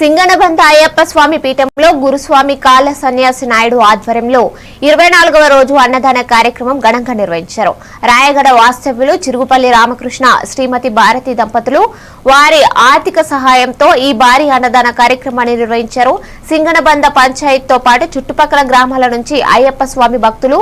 సింగనబంద అయ్యప్ప స్వామి పీఠంలో గురుస్వామి కాళ్ళ సన్యాసి నాయుడు ఆధ్వర్యంలో ఇరవై నాలుగవ రోజు అన్నదాన కార్యక్రమం ఘనంగా నిర్వహించారు. రాయగడ వాస్తవ్యులు చిరుగుపల్లి రామకృష్ణ శ్రీమతి భారతి దంపతులు వారి ఆర్థిక సహాయంతో ఈ భారీ అన్నదాన కార్యక్రమాన్ని నిర్వహించారు. సింగనబంద పంచాయత్తో పాటు చుట్టుపక్కల గ్రామాల నుంచి అయ్యప్ప స్వామి భక్తులు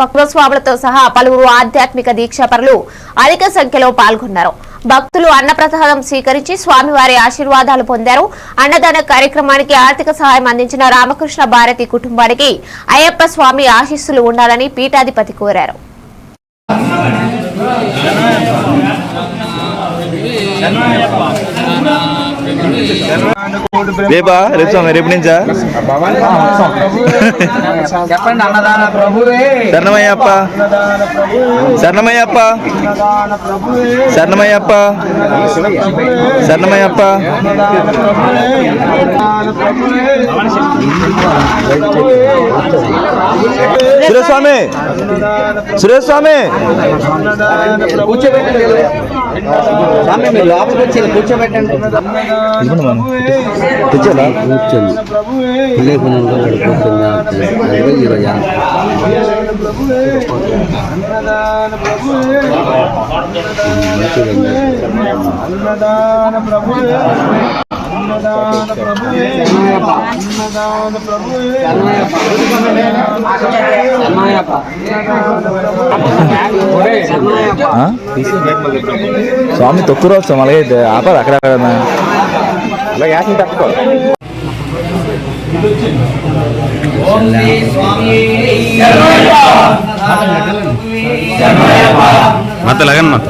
భక్తస్వాములతో సహా పలువురు ఆధ్యాత్మిక దీక్షాపరులు అధిక సంఖ్యలో పాల్గొన్నారు. భక్తులు అన్నప్రసాదం స్వీకరించి స్వామివారి ఆశీర్వాదాలు పొందారు. అన్నదాన కార్యక్రమానికి ఆర్థిక సహాయం అందించిన రామకృష్ణ భారతి కుటుంబానికి అయ్యప్ప స్వామి ఆశీస్సులు ఉండాలని పీఠాధిపతి కోరారు. రేపా రేపు రేపు నుంచా? చెప్పండి అన్నదాన ప్రభువే. శరణమయ్యప్ప. శరణమయ్యప్ప. శరణమయ్యప్ప. శరణమయ్యప్ప. సురేష్ స్వామి సురేష్ స్వామి కూర్చోబెట్టండి. స్వామి మీరు లోపలికి వచ్చి ఇలా కూర్చోబెట్టండి ఇదిగోండి మనం తెచ్చారా కూర్చొని లేకుండా స్వామి తొక్కు రోజు అలాగైతే ఆపదు అక్కడ అలా యాసం తక్కువ మత లగన్ మత